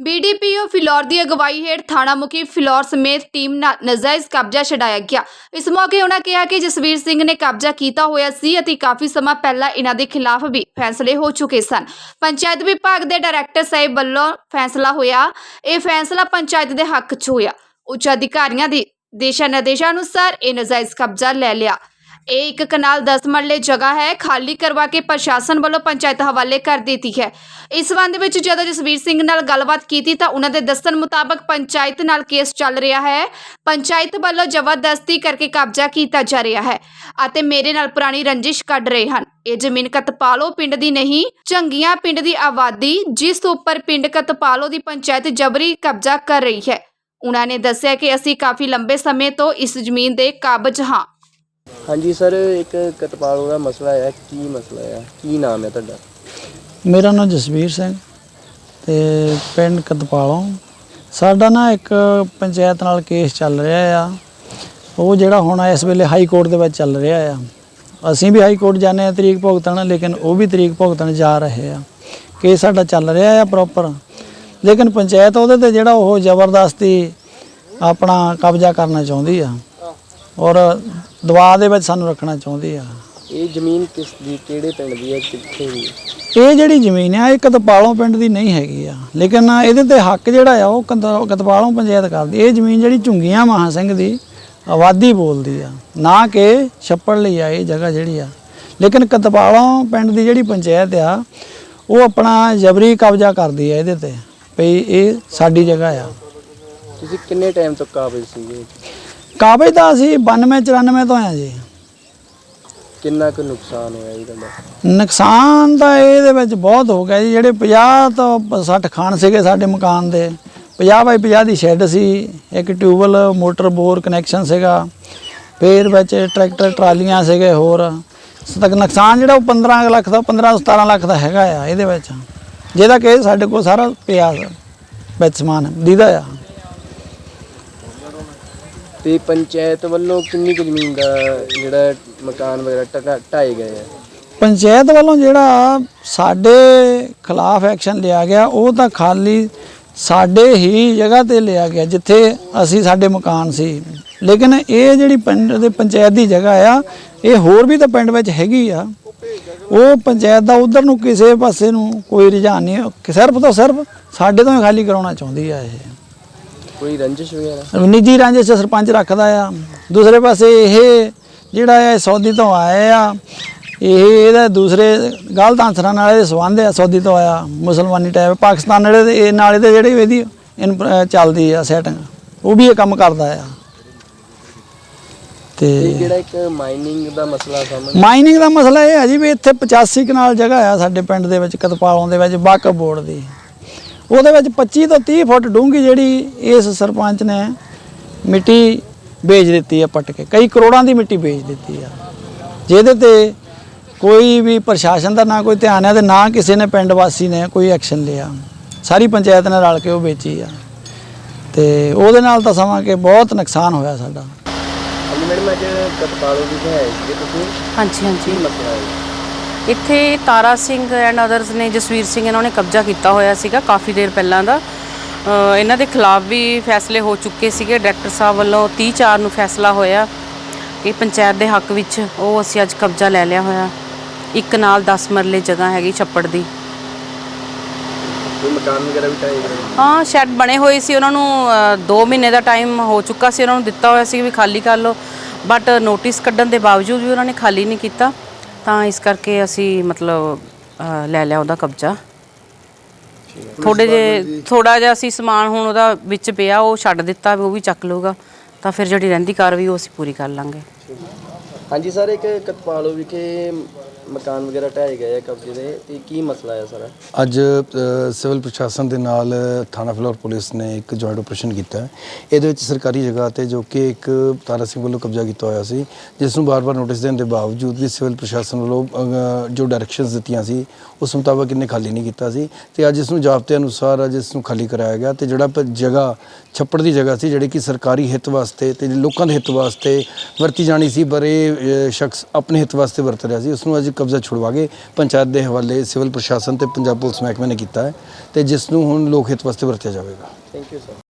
BDPO Phillaur ਦੀ ਅਗਵਾਈ ਹੇਠ ਥਾਣਾ ਮੁਖੀ ਫਿਲੌਰ ਸਮੇਤ ਟੀਮ ਨਾਲ ਨਜਾਇਜ਼ ਕਬਜ਼ਾ ਛਡਾਇਆ ਗਿਆ। ਇਸ ਮੌਕੇ ਉਹਨਾਂ ਕਿਹਾ ਕਿ ਜਸਵੀਰ ਸਿੰਘ ਨੇ ਕਬਜ਼ਾ ਕੀਤਾ ਹੋਇਆ ਸੀ ਅਤੇ ਕਾਫੀ ਸਮਾਂ ਪਹਿਲਾਂ ਇਹਨਾਂ ਦੇ ਖਿਲਾਫ ਵੀ ਫੈਸਲੇ ਹੋ ਚੁੱਕੇ ਸਨ। ਪੰਚਾਇਤ ਵਿਭਾਗ ਦੇ ਡਾਇਰੈਕਟਰ ਸਾਹਿਬ ਵੱਲੋਂ ਫੈਸਲਾ ਹੋਇਆ। ਇਹ ਫੈਸਲਾ ਪੰਚਾਇਤ ਦੇ ਹੱਕ 'ਚ ਹੋਇਆ। ਉੱਚ ਅਧਿਕਾਰੀਆਂ ਦੇ ਦਿਸ਼ਾ ਨਿਰਦੇਸ਼ਾਂ ਅਨੁਸਾਰ ਇਹ ਨਜਾਇਜ਼ ਕਬਜ਼ਾ ਲੈ ਲਿਆ। ਇਹ ਇੱਕ ਕਨਾਲ 10 ਮਰਲੇ ਜਗ੍ਹਾ ਹੈ, ਖਾਲੀ ਕਰਵਾ ਕੇ ਪ੍ਰਸ਼ਾਸਨ ਵੱਲੋਂ ਪੰਚਾਇਤ ਹਵਾਲੇ ਕਰ ਦਿੱਤੀ ਹੈ। ਇਸ ਸੰਬੰਧ ਵਿੱਚ ਜਦੋਂ ਜਸਵੀਰ ਸਿੰਘ ਨਾਲ ਗੱਲਬਾਤ ਕੀਤੀ ਤਾਂ ਉਹਨਾਂ ਦੇ ਦੱਸਣ ਮੁਤਾਬਕ ਪੰਚਾਇਤ ਨਾਲ ਕੇਸ ਚੱਲ ਰਿਹਾ ਹੈ। ਪੰਚਾਇਤ ਵੱਲੋਂ ਜ਼ਬਰਦਸਤੀ ਕਰਕੇ ਕਬਜ਼ਾ ਕੀਤਾ ਜਾ ਰਿਹਾ ਹੈ ਅਤੇ ਮੇਰੇ ਨਾਲ ਪੁਰਾਣੀ ਰੰਜਿਸ਼ ਕੱਢ ਰਹੇ ਹਨ। ਇਹ ਜ਼ਮੀਨ ਕਤਪਾਲੋ ਪਿੰਡ ਦੀ ਨਹੀਂ ਚੰਗੀਆਂ ਪਿੰਡ ਦੀ ਆਬਾਦੀ, ਜਿਸ ਉੱਪਰ ਪਿੰਡ ਕਤਪਾਲੋ ਦੀ ਪੰਚਾਇਤ ਜਬਰੀ ਕਬਜ਼ਾ ਕਰ ਰਹੀ ਹੈ। ਉਹਨਾਂ ਨੇ ਦੱਸਿਆ ਕਿ ਅਸੀਂ ਕਾਫੀ ਲੰਬੇ ਸਮੇਂ ਤੋਂ ਇਸ ਜ਼ਮੀਨ ਦੇ ਕਾਬਜ ਹਾਂ। ਹਾਂਜੀ ਸਰ, ਇੱਕ ਕਤਪਾਲ ਦਾ ਮਸਲਾ ਹੈ, ਕੀ ਮਸਲਾ ਹੈ? ਕੀ ਨਾਮ ਹੈ ਤੁਹਾਡਾ? ਮੇਰਾ ਨਾਮ ਜਸਵੀਰ ਸਿੰਘ ਤੇ ਪਿੰਡ ਕਦਪਾਲੋਂ ਸਾਡਾ ਨਾ ਇੱਕ ਪੰਚਾਇਤ ਨਾਲ ਕੇਸ ਚੱਲ ਰਿਹਾ ਆ। ਉਹ ਜਿਹੜਾ ਹੁਣ ਇਸ ਵੇਲੇ ਹਾਈ ਕੋਰਟ ਦੇ ਵਿੱਚ ਚੱਲ ਰਿਹਾ ਆ। ਅਸੀਂ ਵੀ ਹਾਈ ਕੋਰਟ ਜਾਂਦੇ ਆ ਤਰੀਕ ਭੁਗਤਣ, ਲੇਕਿਨ ਉਹ ਵੀ ਤਰੀਕ ਭੁਗਤਣ ਜਾ ਰਹੇ ਆ। ਕੇਸ ਸਾਡਾ ਚੱਲ ਰਿਹਾ ਆ ਪ੍ਰੋਪਰ ਲੇਕਿਨ ਪੰਚਾਇਤ ਉਹਦੇ ਤੇ ਜਿਹੜਾ ਉਹ ਜ਼ਬਰਦਸਤੀ ਆਪਣਾ ਕਬਜ਼ਾ ਕਰਨਾ ਚਾਹੁੰਦੀ ਆ। ਔਰ ਦਬਾਅ ਦੇ ਵਿੱਚ ਸਾਨੂੰ ਰੱਖਣਾ ਚਾਹੁੰਦੀ ਆ। ਇਹ ਜ਼ਮੀਨ ਕਿਸ ਦੀ ਕਿਹੜੇ ਪਿੰਡ ਦੀ ਹੈ ਕਿੱਥੇ ਦੀ ਹੈ? ਇਹ ਜਿਹੜੀ ਜ਼ਮੀਨ ਆ ਇਹ ਕਤਪਾਲੋਂ ਪਿੰਡ ਦੀ ਨਹੀਂ ਹੈਗੀ ਆ। ਲੇਕਿਨ ਇਹਦੇ ਤੇ ਹੱਕ ਜਿਹੜਾ ਆ ਉਹ ਕਤ- ਕਤਪਾਲੋਂ ਪੰਚਾਇਤ ਕਰਦੀ ਇਹ ਜ਼ਮੀਨ ਜਿਹੜੀ ਝੁੰਗੀਆਂ ਮਹਾ ਸਿੰਘ ਦੀ ਆਬਾਦੀ ਬੋਲਦੀ ਆ। ਨਾ ਕਿ ਛੱਪੜ ਲਈ ਆ ਇਹ ਜਗ੍ਹਾ ਜਿਹੜੀ ਆ। ਲੇਕਿਨ ਕਤਪਾਲੋਂ ਪਿੰਡ ਦੀ ਜਿਹੜੀ ਪੰਚਾਇਤ ਆ ਉਹ ਆਪਣਾ ਜਬਰੀ ਕਬਜ਼ਾ ਕਰਦੀ ਆ ਇਹਦੇ ਤੇ। ਵੀ ਇਹ ਸਾਡੀ ਜਗ੍ਹਾ ਆ। ਤੁਸੀਂ ਕਿੰਨੇ ਟਾਈਮ ਤੋਂ ਕਾਬਿਲ ਸੀਗੇ? ਕਾਬਜ ਤਾਂ ਅਸੀਂ 92 94 ਤੋਂ ਆ ਜੀ। ਕਿੰਨਾ ਕੁ ਨੁਕਸਾਨ ਹੋਇਆ ਜੀ ਤੁਹਾਡਾ? ਨੁਕਸਾਨ ਤਾਂ ਇਹਦੇ ਵਿੱਚ ਬਹੁਤ ਹੋ ਗਿਆ ਜੀ ਜਿਹੜੇ 50 ਤੋਂ 60 ਖਾਨ ਸੀਗੇ ਸਾਡੇ ਮਕਾਨ ਦੇ 50 ਬਾਈ 50 ਦੀ ਸ਼ੈੱਡ ਸੀ ਇੱਕ ਟਿਊਬਲ ਮੋਟਰ ਬੋਰ ਕਨੈਕਸ਼ਨ ਸੀਗਾ ਫੇਰ ਵਿੱਚ ਟਰੈਕਟਰ ਟਰਾਲੀਆਂ ਸੀਗੇ ਹੋਰ। ਤੱਕ ਨੁਕਸਾਨ ਜਿਹੜਾ ਉਹ 15 ਕੁ ਲੱਖ ਦਾ 15 ਤੋਂ 17 ਲੱਖ ਦਾ ਹੈਗਾ ਆ ਇਹਦੇ ਵਿੱਚ। ਜਿਹਦਾ ਕਿ ਸਾਡੇ ਕੋਲ ਸਾਰਾ ਪਿਆ ਵਿੱਚ ਸਮਾਨ ਦੀਦਾ ਆ। ਤੇ ਪੰਚਾਇਤ ਵੱਲੋਂ ਕਿੰਨੀ ਕੁ ਜ਼ਮੀਨ ਦਾ ਜਿਹੜਾ ਮਕਾਨ ਵਗੈਰਾ ਢਾ- ਢਾਏ ਗਏ ਆ? ਪੰਚਾਇਤ ਵੱਲੋਂ ਜਿਹੜਾ ਸਾਡੇ ਖਿਲਾਫ ਐਕਸ਼ਨ ਲਿਆ ਗਿਆ, ਉਹ ਤਾਂ ਖਾਲੀ ਸਾਡੇ ਹੀ ਜਗ੍ਹਾ ਤੇ ਲਿਆ ਗਿਆ, ਜਿੱਥੇ ਅਸੀਂ ਸਾਡੇ ਮਕਾਨ ਸੀ। ਲੇਕਿਨ ਇਹ ਜਿਹੜੀ ਪਿੰਡ ਦੇ ਪੰਚਾਇਤ ਦੀ ਜਗ੍ਹਾ ਆ, ਇਹ ਹੋਰ ਵੀ ਤਾਂ ਪਿੰਡ ਵਿੱਚ ਹੈਗੀ ਆ। ਉਹ ਪੰਚਾਇਤ ਦਾ ਉਧਰ ਨੂੰ ਕਿਸੇ ਪਾਸੇ ਨੂੰ ਕੋਈ ਰੁਝਾਨ ਨਹੀਂ ਕਿ ਸਿਰਫ ਤਾਂ ਸਿਰਫ ਸਾਡੇ ਤੋਂ ਹੀ ਖਾਲੀ ਕਰਾਉਣਾ ਚਾਹੁੰਦੀ ਆ ਇਹ। ਕੋਈ ਰੰਜਿਸ਼ ਵਗੈਰਾ? ਨਿੱਜੀ ਰਾਂਝੇ ਸਰਪੰਚ ਰੱਖਦਾ ਆ। ਦੂਸਰੇ ਪਾਸੇ ਇਹ ਜਿਹੜਾ ਹੈ ਸੌਦੀ ਤੋਂ ਆਏ ਆ ਇਹ ਇਹਦਾ ਦੂਸਰੇ ਗਲਤ ਆਨਸਰਾਂ ਨਾਲ ਇਹਦੇ ਸੰਬੰਧ ਆ ਸੌਦੀ ਤੋਂ ਆਇਆ ਮੁਸਲਮਾਨੀ ਟਾਈਪ ਪਾਕਿਸਤਾਨ ਨਾਲੇ ਦੇ ਇਹ ਨਾਲੇ ਤੇ ਜਿਹੜੀ ਇਹਦੀ ਇਨ- ਅਹ ਚੱਲਦੀ ਆ ਸੈਟਿੰਗ ਉਹ ਵੀ ਇਹ ਕੰਮ ਕਰਦਾ ਆ। ਤੇ ਤੇ ਜਿਹੜਾ ਇੱਕ ਮਾਈਨਿੰਗ ਦਾ ਮਸਲਾ ਸਾਹਮਣੇ ਮਾਈਨਿੰਗ ਦਾ ਮਸਲਾ ਇਹ ਹੈ ਜੀ ਵੀ ਇੱਥੇ 85 ਕਨਾਲ ਜਗ੍ਹਾ ਆ ਸਾਡੇ ਪਿੰਡ ਦੇ ਵਿੱਚ ਕਤਪਾਲੋਂ ਦੇ ਵਿੱਚ ਵਾਕਫ ਬੋਰਡ ਦੀ। ਉਹਦੇ ਵਿੱਚ 25 ਤੋਂ 30 ਫੁੱਟ ਡੂੰਘੀ ਜਿਹੜੀ ਇਸ ਸਰਪੰਚ ਨੇ ਮਿੱਟੀ ਵੇਚ ਦਿੱਤੀ ਆ ਪੱਟ ਕੇ। ਕਈ ਕਰੋੜਾਂ ਦੀ ਮਿੱਟੀ ਵੇਚ ਦਿੱਤੀ ਆ। ਜਿਹਦੇ ਤੇ ਕੋਈ ਵੀ ਪ੍ਰਸ਼ਾਸਨ ਦਾ ਨਾ ਕੋਈ ਧਿਆਨ ਹੈ ਤੇ ਨਾ ਕਿਸੇ ਨੇ ਪਿੰਡ ਵਾਸੀ ਨੇ ਕੋਈ ਐਕਸ਼ਨ ਲਿਆ। ਸਾਰੀ ਪੰਚਾਇਤ ਨੇ ਰਲ ਕੇ ਉਹ ਵੇਚੀ ਆ। ਤੇ ਉਹਦੇ ਨਾਲ ਤਾਂ ਸਮਾਂ ਕਿ ਬਹੁਤ ਨੁਕਸਾਨ ਹੋਇਆ ਸਾਡਾ। ਹਾਂਜੀ ਮੈਡਮ ਅੱਜ ਕਤਪਾਲੋ ਦੀ ਹੈ ਕਿ ਤੁਸੀਂ ਹਾਂਜੀ ਹਾਂਜੀ। ਮਸਲਾ ਹੈ? ਇੱਥੇ ਤਾਰਾ ਸਿੰਘ ਐਂਡ ਅਦਰਸ ਨੇ ਜਸਵੀਰ ਸਿੰਘ ਇਹਨਾਂ ਨੇ ਕਬਜ਼ਾ ਕੀਤਾ ਹੋਇਆ ਸੀਗਾ ਕਾਫੀ ਦੇਰ ਪਹਿਲਾਂ ਦਾ। ਇਹਨਾਂ ਦੇ ਖਿਲਾਫ ਵੀ ਫੈਸਲੇ ਹੋ ਚੁੱਕੇ ਸੀਗੇ। ਡਾਇਰੈਕਟਰ ਸਾਹਿਬ ਵੱਲੋਂ 30 4 ਨੂੰ ਫੈਸਲਾ ਹੋਇਆ ਕਿ ਪੰਚਾਇਤ ਦੇ ਹੱਕ ਵਿੱਚ ਉਹ ਅਸੀਂ ਅੱਜ ਕਬਜ਼ਾ ਲੈ ਲਿਆ ਹੋਇਆ। ਇੱਕ ਨਾਲ 10 ਮਰਲੇ ਜਗ੍ਹਾ ਹੈਗੀ ਛੱਪੜ ਦੀ। ਕੋਈ ਮਕਾਨ ਵਗੈਰਾ ਵੀ ਢਾਏ ਗਏ ਹਾਂ ਸ਼ੈੱਡ ਬਣੇ ਹੋਏ ਸੀ। ਉਹਨਾਂ ਨੂੰ 2 ਮਹੀਨੇ ਦਾ ਟਾਈਮ ਹੋ ਚੁੱਕਾ ਸੀ। ਉਹਨਾਂ ਨੂੰ ਦਿੱਤਾ ਹੋਇਆ ਸੀ ਵੀ ਖਾਲੀ ਕਰ ਲਓ। ਬਟ ਨੋਟਿਸ ਕੱਢਣ ਦੇ ਬਾਵਜੂਦ ਵੀ ਉਹਨਾਂ ਨੇ ਖਾਲੀ ਨਹੀਂ ਕੀਤਾ। ਤਾਂ ਇਸ ਕਰਕੇ ਅਸੀਂ ਮਤਲਬ ਅ, ਲੈ ਲਿਆ ਉਹਦਾ ਕਬਜ਼ਾ। ਥੋੜੇ ਜੇ ਥੋੜਾ ਜਿਹਾ ਅਸੀਂ ਸਮਾਨ ਹੁਣ ਉਹਦਾ ਵਿੱਚ ਪਿਆ ਉਹ ਛੱਡ ਦਿੱਤਾ ਵੀ ਉਹ ਵੀ ਚੱਕ ਲਊਗਾ। ਤਾਂ ਫਿਰ ਜਿਹੜੀ ਰਹਿੰਦੀ ਕਾਰਵਾਈ ਉਹ ਅਸੀਂ ਪੂਰੀ ਕਰ ਲਾਂਗੇ। ਹਾਂਜੀ ਸਰ ਇੱਕ ਕਤਪਾਲੋ ਵਿਖੇ ਮਕਾਨ ਵਗੈਰਾ ਢਾਏ ਗਏ ਆ ਕਬਜ਼ੇ ਦੇ ਤੇ ਕੀ ਮਸਲਾ ਹੈ ਸਰ? ਅੱਜ ਅ, ਸਿਵਲ ਪ੍ਰਸ਼ਾਸਨ ਦੇ ਨਾਲ ਥਾਣਾ ਫਿਲੌਰ ਪੁਲਿਸ ਨੇ ਇੱਕ ਜੁਆਇੰਟ ਆਪਰੇਸ਼ਨ ਕੀਤਾ। ਹੈ ਇਹਦੇ ਵਿੱਚ ਸਰਕਾਰੀ ਜਗ੍ਹਾ ਤੇ ਜੋ ਕਿ ਇੱਕ ਤਾਰਾ ਸਿੰਘ ਵੱਲੋਂ ਕਬਜ਼ਾ ਕੀਤਾ ਹੋਇਆ ਸੀ ਜਿਸ ਨੂੰ ਬਾਰ-ਬਾਰ ਨੋਟਿਸ ਦੇਣ ਦੇ ਬਾਵਜੂਦ ਵੀ ਸਿਵਲ ਪ੍ਰਸ਼ਾਸਨ ਵੱਲੋਂ ਅ, ਜੋ ਡਾਇਰੈਕਸ਼ਨਸ ਦਿੱਤੀਆਂ ਸੀ ਉਸ ਮੁਤਾਬਕ ਇਹਨੇ ਖਾਲੀ ਨਹੀਂ ਕੀਤਾ ਸੀ। ਤੇ ਅੱਜ ਇਸ ਨੂੰ ਜਾਬਤੇ ਅਨੁਸਾਰ ਅੱਜ ਇਸ ਨੂੰ ਖਾਲੀ ਕਰਾਇਆ ਗਿਆ ਤੇ ਜਿਹੜਾ ਪ- ਜਗ੍ਹਾ ਛੱਪੜ ਦੀ ਜਗ੍ਹਾ ਸੀ ਜਿਹੜੀ ਕਿ ਸਰਕਾਰੀ ਹਿੱਤ ਵਾਸਤੇ ਤੇ ਲੋਕਾਂ ਦੇ ਹਿੱਤ ਵਾਸਤੇ ਵਰਤੀ ਜਾਣੀ ਸੀ ਪਰ ਇਹ ਸ਼ਖਸ ਆਪਣੇ ਹਿੱਤ ਵਾਸਤੇ ਵਰਤ ਰਿਹਾ ਸੀ। ਉਸ ਨੂੰ ਅੱਜ ਕਬਜ਼ਾ ਛੁਡਵਾ ਪੰਚਾਇਤ ਦੇ ਹਵਾਲੇ ਸਿਵਲ ਪ੍ਰਸ਼ਾਸਨ ਤੇ ਪੰਜਾਬ ਪੁਲਿਸ ਮਹਿਕਮੇ ਨੇ ਕੀਤਾ ਹੈ ਤੇ ਜਿਸ ਨੂੰ ਹੁਣ ਲੋਕ ਹਿੱਤ ਵਾਸਤੇ ਵਰਤਿਆ ਜਾਵੇਗਾ। Thank you sir